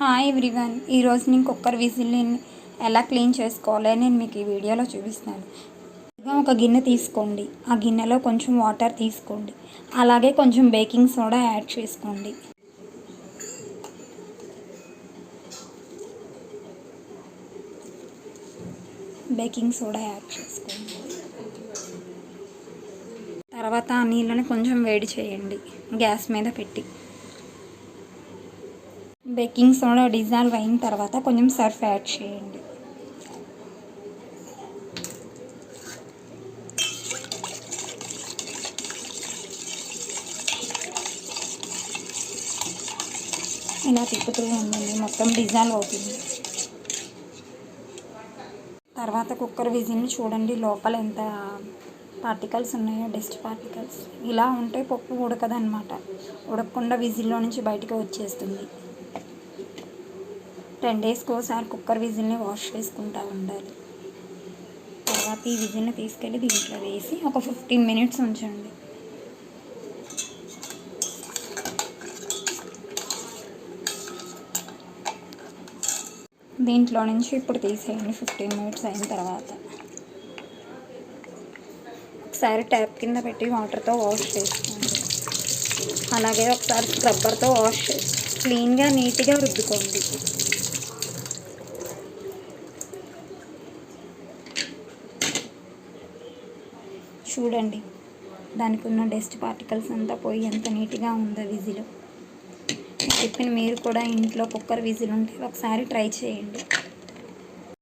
Hi everyone ఈరోజు నేను cooker విజిల్ని ఎలా క్లీన్ చేసుకోవాలో నేను మీకు ఈ వీడియోలో చూపిస్తాను. ఒక గిన్నె తీసుకోండి. ఆ గిన్నెలో కొంచెం వాటర్ తీసుకోండి. అలాగే కొంచెం బేకింగ్ సోడా యాడ్ చేసుకోండి. బేకింగ్ సోడా యాడ్ చేసుకోండి. తర్వాత ఆ నీళ్ళని కొంచెం వేడి చేయండి. గ్యాస్ మీద పెట్టి. బేకింగ్ సోడా డిజాల్వ్ అయిన తర్వాత కొంచెం సర్ఫ్ యాడ్ చేయండి. ఇలా తిప్పుతూ ఉండండి. మొత్తం డిజాల్వ్ అవుతుంది. తర్వాత కుక్కర్ విజిల్ని చూడండి. లోపల ఎంత పార్టికల్స్ ఉన్నాయో డస్ట్ పార్టికల్స్. ఇలా ఉంటే పప్పు ఉడకదనమాట ఉడకకుండా విజిల్లో నుంచి బయటకు వచ్చేస్తుంది. టెన్ డేస్కి ఒకసారి కుక్కర్ విజిల్ని వాష్ చేసుకుంటూ ఉండాలి. తర్వాత ఈ విజిల్ని తీసుకెళ్ళి దీంట్లో వేసి ఒక ఫిఫ్టీన్ మినిట్స్ ఉంచండి. దీంట్లో నుంచి ఇప్పుడు తీసేయండి ఫిఫ్టీన్ మినిట్స్ అయిన తర్వాత. ఒకసారి ట్యాప్ కింద పెట్టి వాటర్తో వాష్ చేసుకోండి. అలాగే ఒకసారి స్క్రబ్బర్తో వాష్ చేసి క్లీన్గా నీట్గా రుద్దుకోండి. చూడండి. దానికి ఉన్న డస్ట్ పార్టికల్స్ అంతా పోయి ఎంత నీట్గా ఉందో విజిల్. చెప్పిన మీరు కూడా ఇంట్లో కుక్కర్ విజిల్ ఉంటే ఒకసారి ట్రై చేయండి.